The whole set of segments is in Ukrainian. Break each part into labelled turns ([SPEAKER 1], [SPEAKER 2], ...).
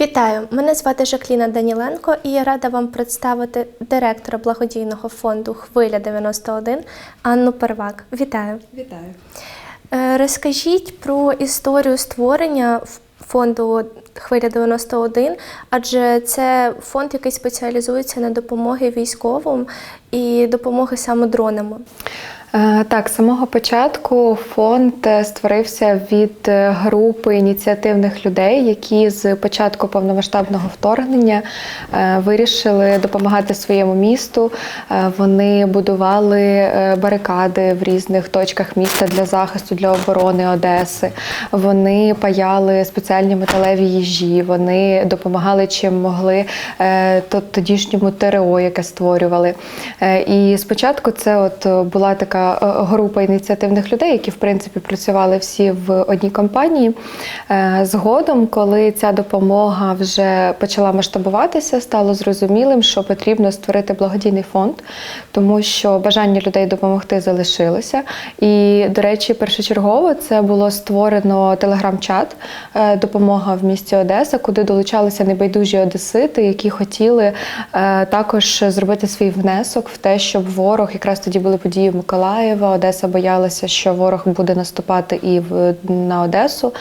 [SPEAKER 1] Вітаю! Мене звати Жакліна Даніленко і я рада вам представити директора благодійного фонду Хвиля 91 Анну Первак. Вітаю!
[SPEAKER 2] Вітаю.
[SPEAKER 1] Е, Розкажіть про історію створення фонду Хвиля 91, адже це фонд, який спеціалізується на допомоги військовим і допомоги саме дронами.
[SPEAKER 2] Е, Так, з самого початку фонд е, створився від е, групи ініціативних людей, які з початку повномасштабного вторгнення вирішили допомагати своєму місту. Вони будували барикади в різних точках міста для захисту, для оборони Одеси. Вони паяли спеціальні металеві їжі. Вони допомагали чим могли тодішньому ТРО, яке створювали. І спочатку це от була така е, група ініціативних людей, які в принципі працювали всі в одній компанії. Е, Згодом, коли ця допомога вже почала масштабуватися, стало зрозумілим, що потрібно створити благодійний фонд, тому що бажання людей допомогти залишилося. І, до речі, першочергово це було створено телеграм-чат е, Допомога в місті Одеса, куди долучалися небайдужі одесити, які хотіли також зробити свій внесок в те, щоб ворог якраз тоді були події в Миколаєва. Одеса боялася, що ворог буде наступати і в на Одесу.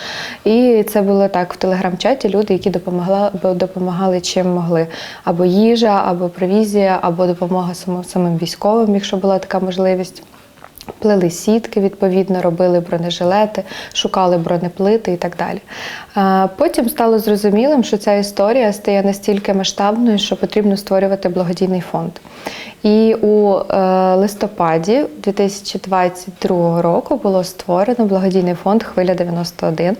[SPEAKER 2] І це було так в телеграм-чаті. Люди, які допомогла допомагали чим могли, або їжа, або провізія, або допомога самим самим військовим, якщо була така можливість. Плели сітки, відповідно, робили бронежилети, шукали бронеплити і так далі. Потім стало зрозумілим, що ця історія стає настільки масштабною, що потрібно створювати благодійний фонд. І у е, листопаді 2022 року було створено благодійний фонд Хвиля 91,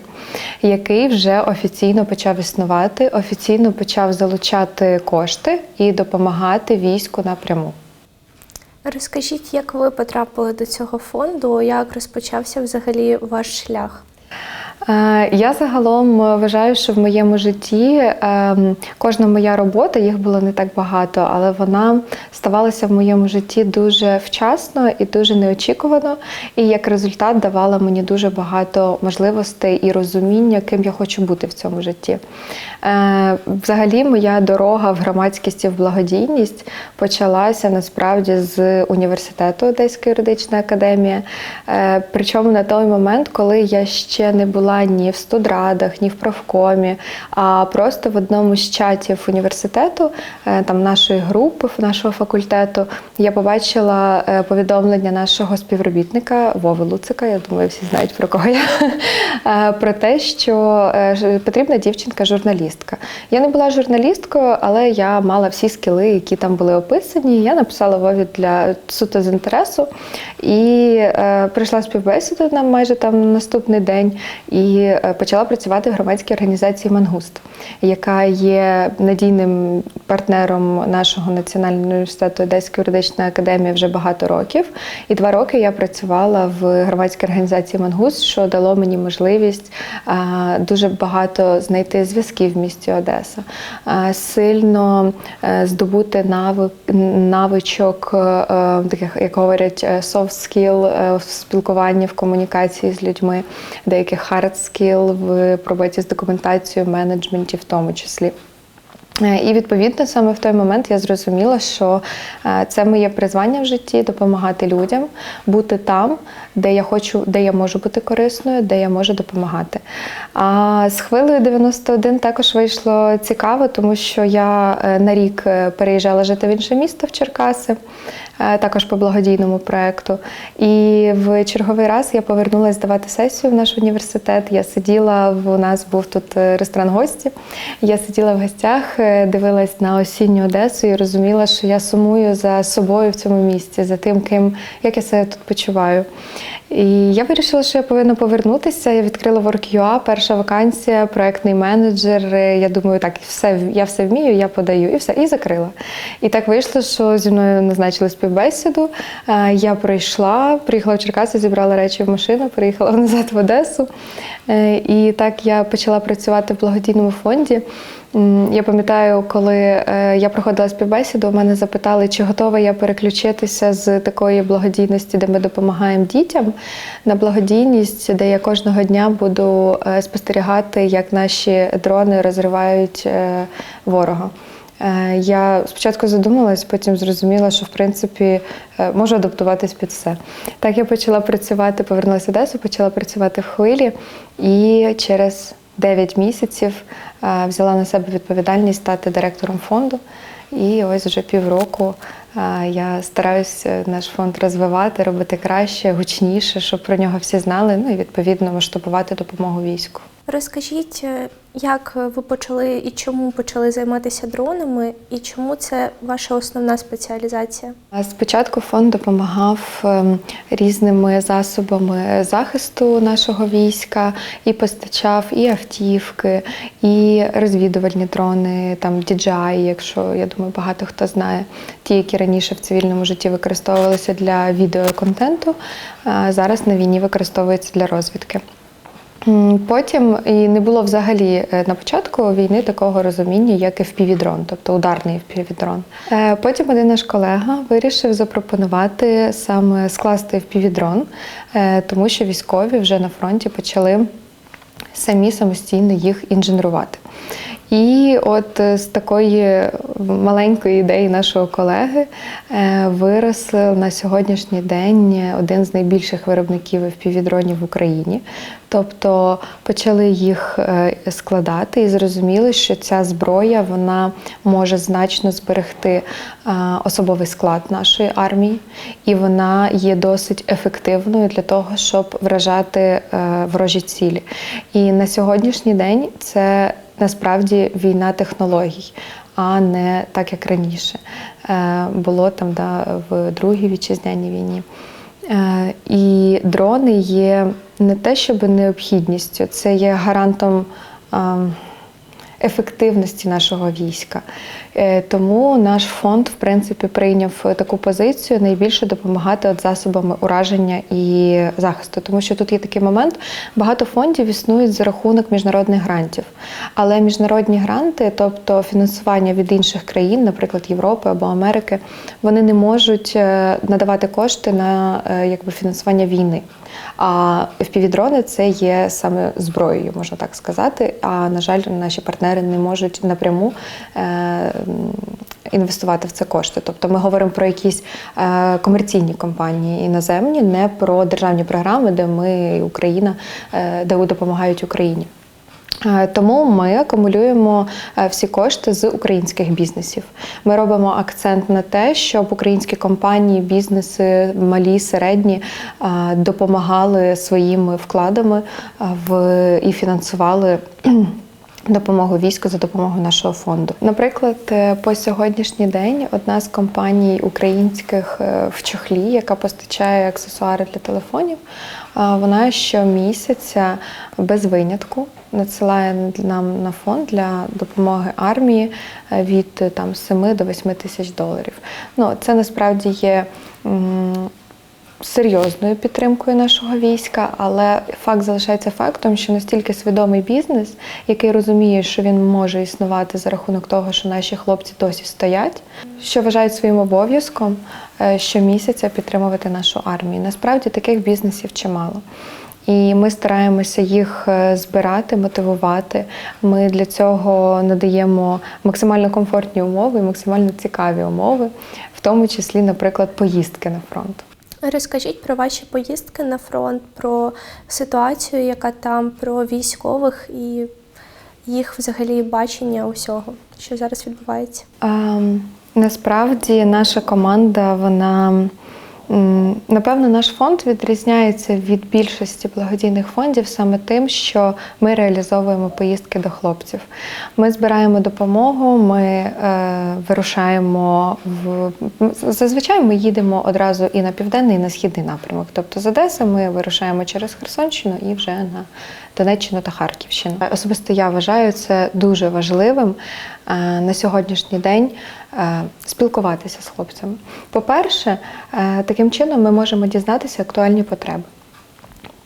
[SPEAKER 2] який вже офіційно почав існувати, офіційно почав залучати кошти і допомагати війську напряму.
[SPEAKER 1] Розкажіть, як ви потрапили до цього фонду, як розпочався взагалі ваш шлях?
[SPEAKER 2] Е, Я загалом е, вважаю, що в моєму житті ем, кожна моя робота, їх було не так багато, але вона ставалася в моєму житті дуже вчасно і дуже неочікувано. І як результат давала мені дуже багато можливостей і розуміння, ким я хочу бути в цьому житті. Е, Взагалі, моя дорога в громадськість і в благодійність почалася насправді з університету Одеська юридична академія. Причому на той момент, коли я ще не була ні в студрадах, ні в профкомі, а просто в одному з чатів університету, е, там нашої групи, нашого факультету, я побачила е, повідомлення нашого співробітника Вови Луцика. Я думаю, всі знають про кого я. е, Про те, що потрібна дівчинка-журналістка. Я не була журналісткою, але я мала всі скіли, які там були описані. Я написала Вові для суто з інтересу і прийшла співбесіду на майже там наступний день і е, почала працювати в громадській організації Мангуст, яка є надійним партнером нашого національного університету Одеської юридичної академії вже багато років. І два роки я працювала в громадській організації Мангуст, що дало мені можливість дуже багато знайти зв'язків в місті Одеса, сильно е, здобути навичок, е, таких, як говорять, soft skill в спілкуванні, в комунікації з людьми, деяких hard skill в роботі з документацією, менеджменті в тому числі. Е, І відповідно саме в той момент я зрозуміла, що е, це моє призвання в житті допомагати людям, бути там, де я хочу, де я можу бути корисною, де я можу допомагати. А з хвилею 91 також вийшло цікаво, тому що я е, на рік переїжджала жити в інше місто в Черкаси, також по благодійному проекту. І в черговий раз я повернулася здавати сесію в наш університет. Я сиділа в у нас був тут е, ресторан гості. Я сиділа в гостях, е, дивилась на осінню Одесу і розуміла, що я сумую за собою в цьому місці, за тим, ким як я себе тут почуваю. І я вирішила, що я повинна повернутися. Я відкрила WorkUA, перша вакансія, проектний менеджер. Е, Я думаю, так, все, я все вмію, я подаю, і все, і закрила. І так вийшло, що зі мною назначили спів співбесіду. Е, Я прийшла, приїхала в Черкаси, зібрала речі в машину, приїхала назад в Одесу. Е, І так я почала працювати в благодійному фонді. Я пам'ятаю, коли е, я проходила співбесіду, у мене запитали, чи готова я переключитися з такої благодійності, де ми допомагаємо дітям, на благодійність, де я кожного дня буду спостерігати, як наші дрони розривають ворога. Е, Я спочатку задумалась, потім зрозуміла, що в принципі е, можу адаптуватись під все. Так я почала працювати, повернулася Одесу, почала працювати в хвилі, і через 9 місяців е, взяла на себе відповідальність стати директором фонду. І ось вже півроку я стараюся наш фонд розвивати, робити краще, гучніше, щоб про нього всі знали. Ну і відповідно масштабувати допомогу війську.
[SPEAKER 1] Розкажіть, як ви почали і чому почали займатися дронами, і чому це ваша основна спеціалізація?
[SPEAKER 2] Спочатку фонд допомагав ем, різними засобами захисту нашого війська і постачав і автівки, і розвідувальні дрони, там DJI, якщо я думаю, багато хто знає, ті, які раніше в цивільному житті використовувалися для відеоконтенту, зараз на війні використовуються для розвідки. Потім і не було взагалі е, на початку війни такого розуміння, як FPV-дрон, тобто ударний FPV-дрон. Е, Потім один наш колега вирішив запропонувати саме скласти FPV-дрон, е, тому що військові вже на фронті почали самі самостійно їх інженерувати. І от е, з такої маленької ідеї нашого колеги е, вирос на сьогоднішній день один з найбільших виробників FPV-дронів в Україні. Тобто почали їх е, складати і зрозуміли, що ця зброя вона може значно зберегти особовий склад нашої армії, і вона є досить ефективною для того, щоб вражати ворожі цілі. І на сьогоднішній день це насправді війна технологій, а не так, як раніше е, було там да, в Другій вітчизняній війні. Е, І дрони є не те, щоб необхідністю, це є гарантом ем, ефективності нашого війська. Е, Тому наш фонд, в принципі, прийняв таку позицію найбільше допомагати от засобами ураження і захисту. Тому що тут є такий момент: багато фондів існують за рахунок міжнародних грантів. Але міжнародні гранти, тобто фінансування від інших країн, наприклад, Європи або Америки, вони не можуть е, надавати кошти на е, якби фінансування війни. А FPV-дрони – це є саме зброєю, можна так сказати. А на жаль, наші партнери не можуть напряму інвестувати в це кошти. Тобто ми говоримо про якісь е, комерційні компанії іноземні, не про державні програми, де ми Україна, е, де допомагають Україні. Е, Тому ми акумулюємо всі кошти з українських бізнесів. Ми робимо акцент на те, щоб українські компанії, бізнеси, малі, середні, допомагали своїми вкладами в і фінансували. Допомогу війську за допомогою нашого фонду. Наприклад, е, по сьогоднішній день одна з компаній українських е, в чохлі, яка постачає аксесуари для телефонів, вона щомісяця без винятку надсилає нам на фонд для допомоги армії е, від там 7 до 8 тисяч доларів. Ну це насправді є. Серйозною підтримкою нашого війська, але факт залишається фактом, що настільки свідомий бізнес, який розуміє, що він може існувати за рахунок того, що наші хлопці досі стоять, що вважають своїм обов'язком е, щомісяця підтримувати нашу армію. Насправді таких бізнесів чимало. І ми стараємося їх е, збирати, мотивувати. Ми для цього надаємо максимально комфортні умови і максимально цікаві умови, в тому числі, наприклад, поїздки на фронт.
[SPEAKER 1] Розкажіть про ваші поїздки на фронт, про ситуацію, яка там, про військових і їх взагалі бачення усього, що зараз відбувається.
[SPEAKER 2] Ем, насправді наша команда, вона напевно, наш фонд відрізняється від більшості благодійних фондів саме тим, що ми реалізовуємо поїздки до хлопців. Ми збираємо допомогу, ми е, вирушаємо в зазвичай ми їдемо одразу і на південний, і на східний напрямок. Тобто з Одеси ми вирушаємо через Херсонщину і вже на Донеччину та Харківщину. Особисто я вважаю це дуже важливим е, на сьогоднішній день спілкуватися з хлопцями. По-перше, е, таким чином ми можемо дізнатися актуальні потреби.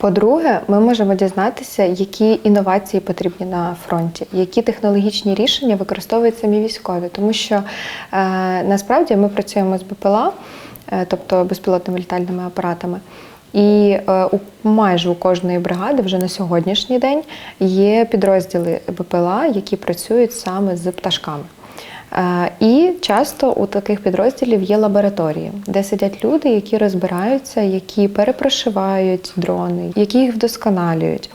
[SPEAKER 2] По-друге, ми можемо дізнатися, які інновації потрібні на фронті, які технологічні рішення використовують самі військові, тому що е, насправді ми працюємо з БПЛА, е, тобто безпілотними літальними апаратами. І е, у майже у кожної бригади вже на сьогоднішній день є підрозділи БПЛА, які працюють саме з пташками. Е, І часто у таких підрозділів є лабораторії, де сидять люди, які розбираються, які перепрошивають дрони, які їх вдосконалюють.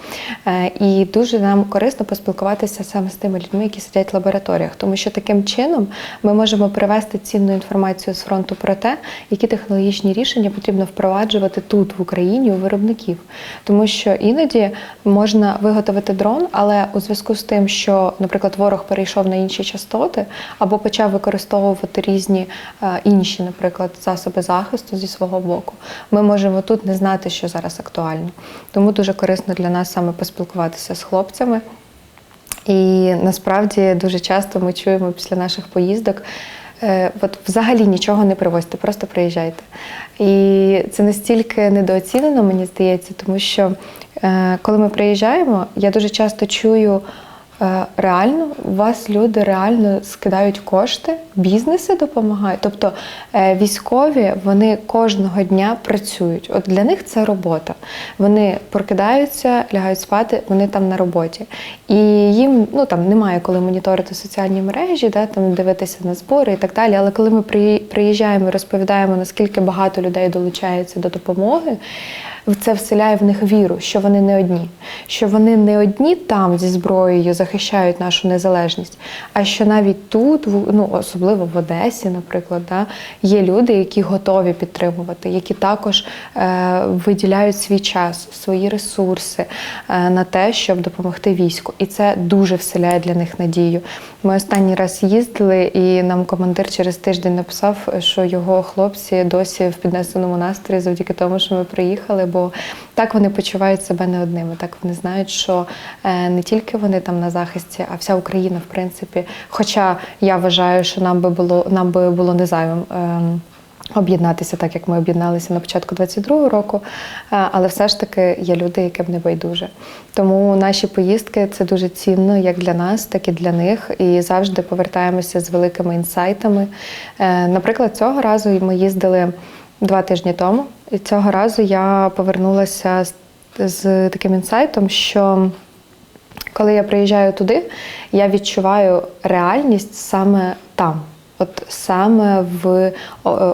[SPEAKER 2] Е, І дуже нам корисно поспілкуватися саме з тими людьми, які сидять в лабораторіях, тому що таким чином ми можемо привести цінну інформацію з фронту про те, які технологічні рішення потрібно впроваджувати тут, в Україні, у виробників. Тому що іноді можна виготовити дрон, але у зв'язку з тим, що, наприклад, ворог перейшов на інші частоти або почав використовувати різні е, інші, наприклад, засоби захисту зі свого боку, ми можемо тут не знати, що зараз актуально. Тому дуже корисно для нас саме поспілкуватися з хлопцями. І насправді дуже часто ми чуємо після наших поїздок. е, От взагалі нічого не привозьте, просто приїжджайте. І це настільки недооцінено, мені здається, тому що е, коли ми приїжджаємо, я дуже часто чую. Е, Реально, у вас люди реально скидають кошти, бізнеси допомагають. Тобто е, військові вони кожного дня працюють. От для них це робота. Вони прокидаються, лягають спати, вони там на роботі. І їм ну там немає коли моніторити соціальні мережі, да, там дивитися на збори і так далі. Але коли ми приїжджаємо і розповідаємо, наскільки багато людей долучається до допомоги. Це вселяє в них віру, що вони не одні, що вони не одні там зі зброєю захищають нашу незалежність, а що навіть тут, ну особливо в Одесі, наприклад, да, є люди, які готові підтримувати, які також е, виділяють свій час, свої ресурси е, на те, щоб допомогти війську. І це дуже вселяє для них надію. Ми останній раз їздили, і нам командир через тиждень написав, що його хлопці досі в піднесеному настрої завдяки тому, що ми приїхали. Бо так вони почувають себе не одними. Так вони знають, що е, не тільки вони там на захисті, а вся Україна, в принципі. Хоча я вважаю, що нам би було нам би було не зайвим. ем, Об'єднатися так, як ми об'єдналися на початку 22-го року, Е, але все ж таки є люди, яким не байдуже. Тому наші поїздки це дуже цінно як для нас, так і для них. І завжди повертаємося з великими інсайтами. Е, Наприклад, цього разу ми їздили два тижні тому, і цього разу я повернулася з, з таким інсайтом, що коли я приїжджаю туди, я відчуваю реальність саме там. От саме в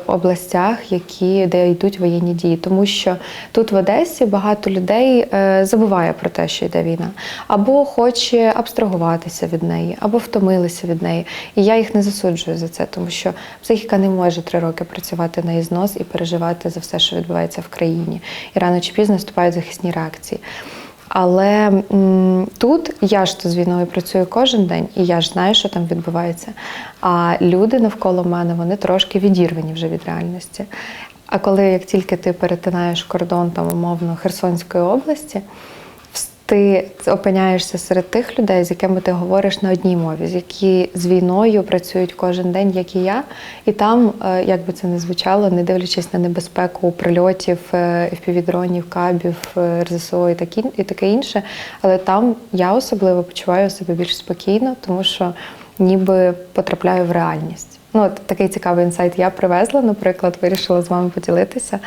[SPEAKER 2] областях, які де йдуть воєнні дії, тому що тут в Одесі багато людей е, забуває про те, що йде війна, або хоче абстрагуватися від неї, або втомилися від неї. І я їх не засуджую за це, тому що психіка не може три роки працювати на ізнос і переживати за все, що відбувається в країні. І рано чи пізно наступають захисні реакції. Але м, тут я ж то з війною працюю кожен день, і я ж знаю, що там відбувається. А люди навколо мене вони трошки відірвані вже від реальності. А коли як тільки ти перетинаєш кордон там умовно Херсонської області, ти опиняєшся серед тих людей, з якими ти говориш на одній мові, з які з війною працюють кожен день, як і я. І там, е, як би це не звучало, не дивлячись на небезпеку прильотів, е, FPV-дронів, кабів, е, РЗСО і такі і таке інше. Але там я особливо почуваю себе більш спокійно, тому що ніби потрапляю в реальність. Ну, от такий цікавий інсайт я привезла, наприклад, вирішила з вами поділитися.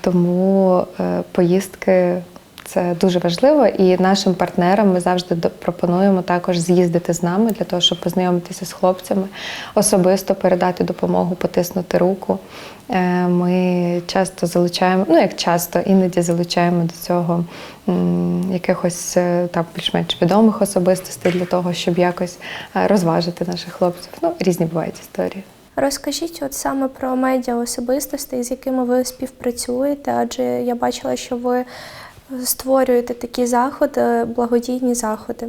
[SPEAKER 2] Тому поїздки це дуже важливо, і нашим партнерам ми завжди пропонуємо також з'їздити з нами для того, щоб познайомитися з хлопцями, особисто передати допомогу, потиснути руку. Е, Ми часто залучаємо, ну як часто, іноді залучаємо до цього якихось е, там більш-менш відомих особистостей для того, щоб якось е, розважити наших хлопців. Ну, різні бувають історії.
[SPEAKER 1] Розкажіть от саме про медіа особистостей, з якими ви співпрацюєте, адже я бачила, що ви створюєте такі заходи, благодійні заходи.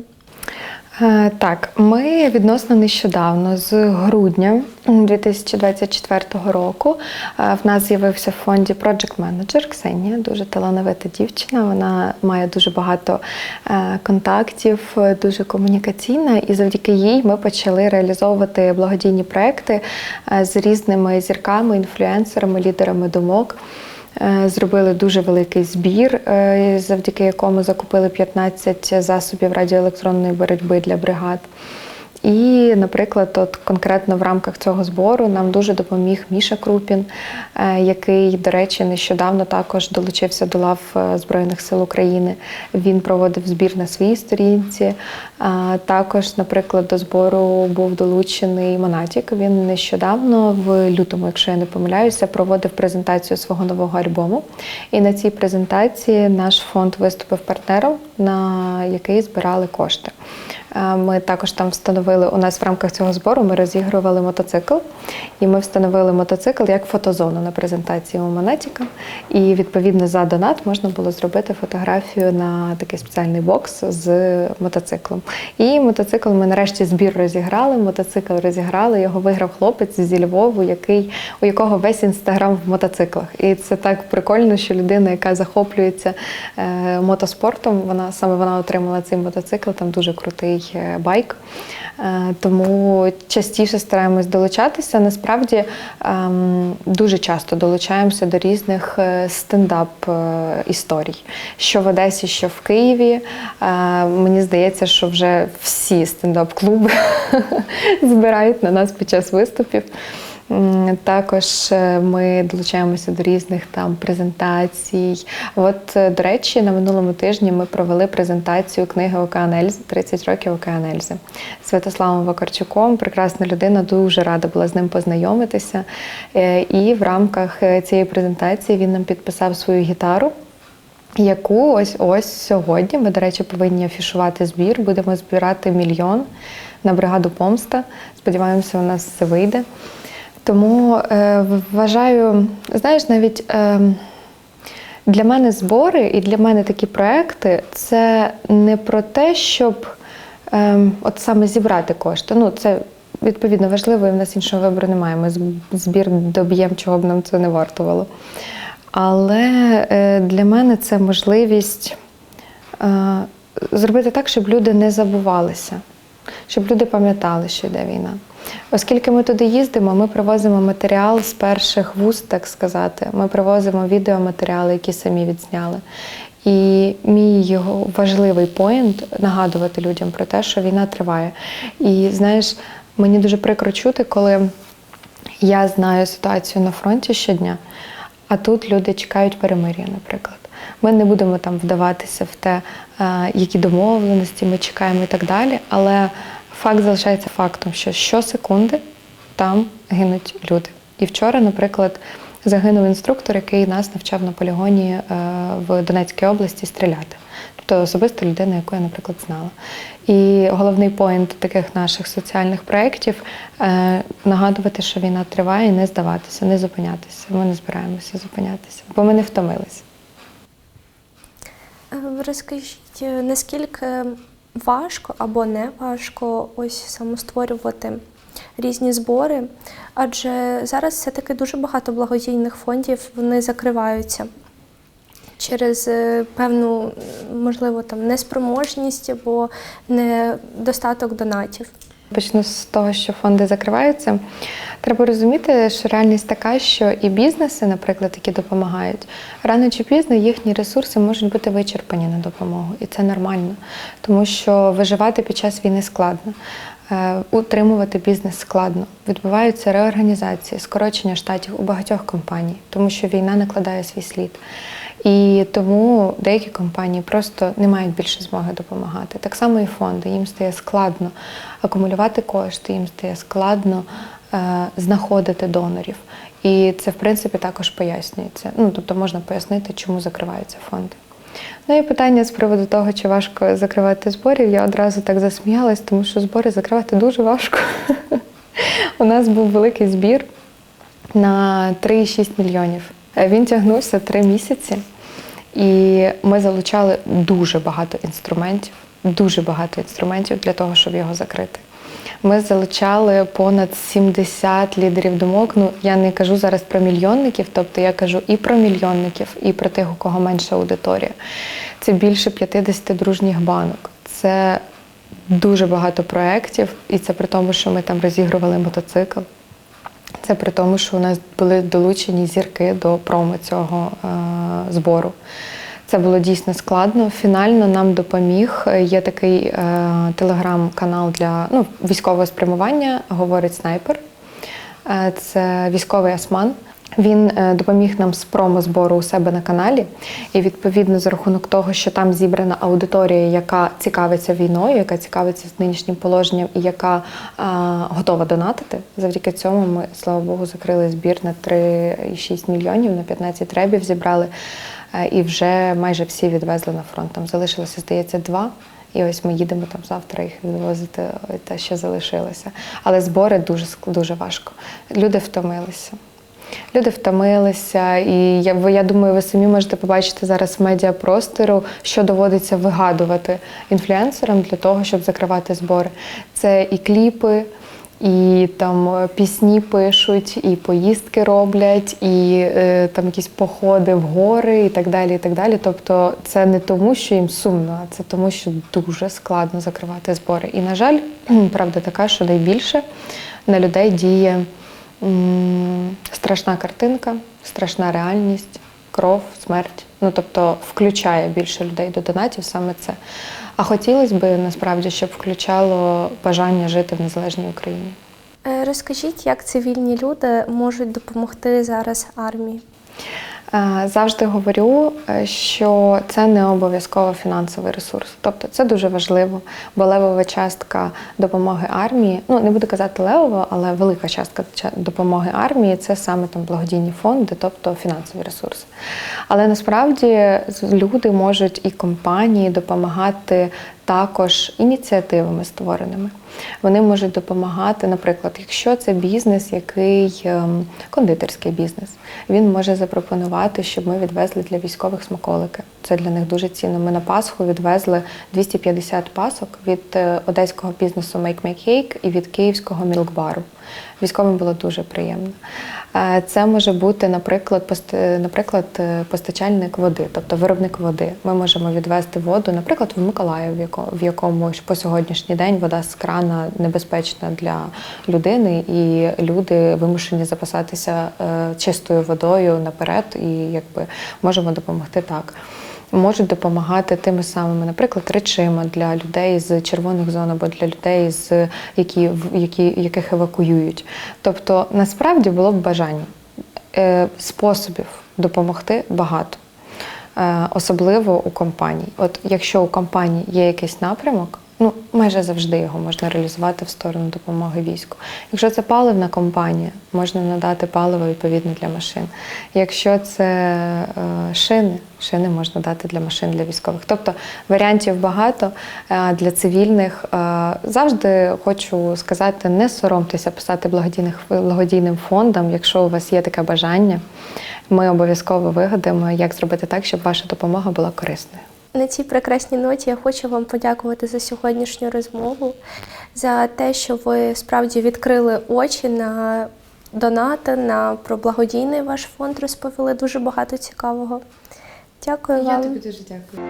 [SPEAKER 2] Е, Так, ми відносно нещодавно, з грудня 2024 року, е, в нас з'явився в фонді Project Manager Ксенія, дуже талановита дівчина. Вона має дуже багато е, контактів, дуже комунікаційна, і завдяки їй ми почали реалізовувати благодійні проекти з різними зірками, інфлюенсерами, лідерами думок. Е, Зробили дуже великий збір, е, завдяки якому закупили 15 засобів радіоелектронної боротьби для бригад. І, наприклад, от конкретно в рамках цього збору нам дуже допоміг Міша Крупін, е, який, до речі, нещодавно також долучився до лав е, Збройних сил України. Він проводив збір на своїй сторінці. Також, наприклад, до збору був долучений Монатік. Він нещодавно, в лютому, якщо я не помиляюся, проводив презентацію свого нового альбому. І на цій презентації наш фонд виступив партнером, на який збирали кошти. Ми також там встановили у нас в рамках цього збору. Ми розігрували мотоцикл, і ми встановили мотоцикл як фотозону на презентації у Монетіка. І відповідно за донат можна було зробити фотографію на такий спеціальний бокс з мотоциклом. І мотоцикл ми нарешті збір розіграли. Мотоцикл розіграли. Його виграв хлопець зі Львову, який у якого весь інстаграм в мотоциклах. І це так прикольно, що людина, яка захоплюється е, мотоспортом, вона саме вона отримала цей мотоцикл. Там дуже крутий е, байк. Е, Тому частіше стараємось долучатися. Насправді ем, дуже часто долучаємося до різних е, стендап е, історій, що в Одесі, що в Києві. Мені здається, що вже всі стендап-клуби збирають на нас під час виступів. Також е, ми долучаємося до різних там презентацій. От, е, до речі, на минулому тижні ми провели презентацію книги Океан Ельзи 30 років Океан Ельзи Святославом Вакарчуком. Прекрасна людина, дуже рада була з ним познайомитися. Е, І в рамках цієї презентації він нам підписав свою гітару. Яку ось ось сьогодні ми, до речі, повинні афішувати збір. Будемо збирати мільйон на бригаду помста. Сподіваємося, у нас все вийде. Тому е, вважаю, знаєш, навіть е, для мене збори і для мене такі проекти це не про те, щоб е, от саме зібрати кошти. Ну, це відповідно важливо, і в нас іншого вибору немає. Ми збір доб'ємо, чого б нам це не вартувало. Але е, для мене це можливість е, зробити так, щоб люди не забувалися, щоб люди пам'ятали, що йде війна. Оскільки ми туди їздимо, ми привозимо матеріал з перших вуст, так сказати. Ми привозимо відеоматеріали, які самі відзняли. І мій його важливий поінт нагадувати людям про те, що війна триває. І знаєш, мені дуже прикро чути, коли я знаю ситуацію на фронті щодня, а тут люди чекають перемир'я, наприклад. Ми не будемо там вдаватися в те, е, які домовленості ми чекаємо і так далі. Але факт залишається фактом, що щосекунди там гинуть люди. І вчора, наприклад, загинув інструктор, який нас навчав на полігоні е, в Донецькій області стріляти. Тобто особиста людина, яку я, наприклад, знала. І головний поінт таких наших соціальних проєктів е, нагадувати, що війна триває, і не здаватися, не зупинятися. Ми не збираємося зупинятися, бо ми не втомилися.
[SPEAKER 1] Е, Розкажіть, е, наскільки важко або не важко ось самостворювати різні збори? Адже зараз все-таки дуже багато благодійних фондів вони закриваються через е, певну, можливо, там неспроможність або недостаток донатів.
[SPEAKER 2] Почну з того, що фонди закриваються. Треба розуміти, що реальність така, що і бізнеси, наприклад, які допомагають, рано чи пізно їхні ресурси можуть бути вичерпані на допомогу, і це нормально, тому що виживати під час війни складно. е, Утримувати бізнес складно. Відбуваються реорганізації, скорочення штатів у багатьох компаній, тому що війна накладає свій слід. І тому деякі компанії просто не мають більше змоги допомагати. Так само і фонди. Їм стає складно акумулювати кошти, їм стає складно е, знаходити донорів. І це, в принципі, також пояснюється. Ну, тобто можна пояснити, чому закриваються фонди. Ну і питання з приводу того, чи важко закривати зборів, я одразу так засміялась, тому що збори закривати дуже важко. У нас був великий збір на 3,6 мільйонів. Е, Він тягнувся три місяці, і ми залучали дуже багато інструментів. дуже багато інструментів для того, щоб його закрити. Ми залучали понад 70 лідерів думок. Ну я не кажу зараз про мільйонників, тобто я кажу і про мільйонників, і про тих, у кого менша аудиторія. Це більше 50 дружніх банок. Це дуже багато проєктів, і це при тому, що ми там розігрували мотоцикл. Це при тому, що у нас були долучені зірки до промо цього е, збору. Це було дійсно складно. Фінально нам допоміг. е, Є такий е, телеграм-канал для ну, військового спрямування, говорить снайпер. Е, Це військовий осман. Він е, допоміг нам з промо-збору у себе на каналі. І відповідно за рахунок того, що там зібрана аудиторія, яка цікавиться війною, яка цікавиться нинішнім положенням і яка е, готова донатити. Завдяки цьому ми, слава Богу, закрили збір на 3,6 мільйонів, на 15 ребів зібрали. Е, І вже майже всі відвезли на фронт. Там залишилося, здається, два. І ось ми їдемо там завтра їх відвозити, е, те, що залишилося. Але збори дуже дуже важко. Люди втомилися. Люди втомилися, і я, я думаю, ви самі можете побачити зараз в медіапростору, що доводиться вигадувати інфлюенсерам для того, щоб закривати збори. Це і кліпи, і там е, пісні пишуть, і поїздки роблять, і е, там якісь походи в гори, і так далі. І так далі. Тобто, це не тому, що їм сумно, а це тому, що дуже складно закривати збори. І, на жаль, правда така, що найбільше на людей діє страшна картинка, страшна реальність, кров, смерть. Ну тобто включає більше людей до донатів саме це. А хотілося б насправді, щоб включало бажання жити в незалежній Україні.
[SPEAKER 1] Е, Розкажіть, як цивільні люди можуть допомогти зараз армії?
[SPEAKER 2] Е, Завжди говорю, е, що це не обов'язково фінансовий ресурс. Тобто це дуже важливо, бо левова частка допомоги армії, ну не буду казати левова, але велика частка допомоги армії це саме там благодійні фонди, тобто фінансові ресурси. Але насправді люди можуть і компанії допомагати також ініціативами створеними. Вони можуть допомагати, наприклад, якщо це бізнес, який ем, кондитерський бізнес, він може запропонувати, щоб ми відвезли для військових смаколики. Це для них дуже цінно. Ми на Пасху відвезли 250 пасок від е, одеського бізнесу Make Make Cake і від київського мілкбару. Військовим було дуже приємно. Е, Це може бути, наприклад, пост- наприклад, е, постачальник води, тобто виробник води. Ми можемо відвести воду, наприклад, в Миколаїв, в якому по сьогоднішній день вода з крана небезпечна для людини, і люди вимушені запасатися е, чистою водою наперед, і якби можемо допомогти так. Можуть допомагати тими самими, наприклад, речима для людей з червоних зон або для людей, з які, які, яких евакуюють. Тобто, насправді було б бажання Е, способів допомогти багато, Е, особливо у компаній. От якщо у компанії є якийсь напрямок, ну майже завжди його можна реалізувати в сторону допомоги війську. Якщо це паливна компанія, можна надати паливо відповідно для машин. Якщо це е, шини, шини можна дати для машин для військових. Тобто варіантів багато Е, для цивільних. Е, Завжди хочу сказати, не соромтеся писати благодійних благодійним фондам, якщо у вас є таке бажання. Ми обов'язково вигадаємо, як зробити так, щоб ваша допомога була корисною.
[SPEAKER 1] На цій прекрасній ноті я хочу вам подякувати за сьогоднішню розмову, за те, що ви справді відкрили очі на донати, на про благодійний ваш фонд розповіли дуже багато цікавого. Дякую я вам.
[SPEAKER 2] дуже дякую.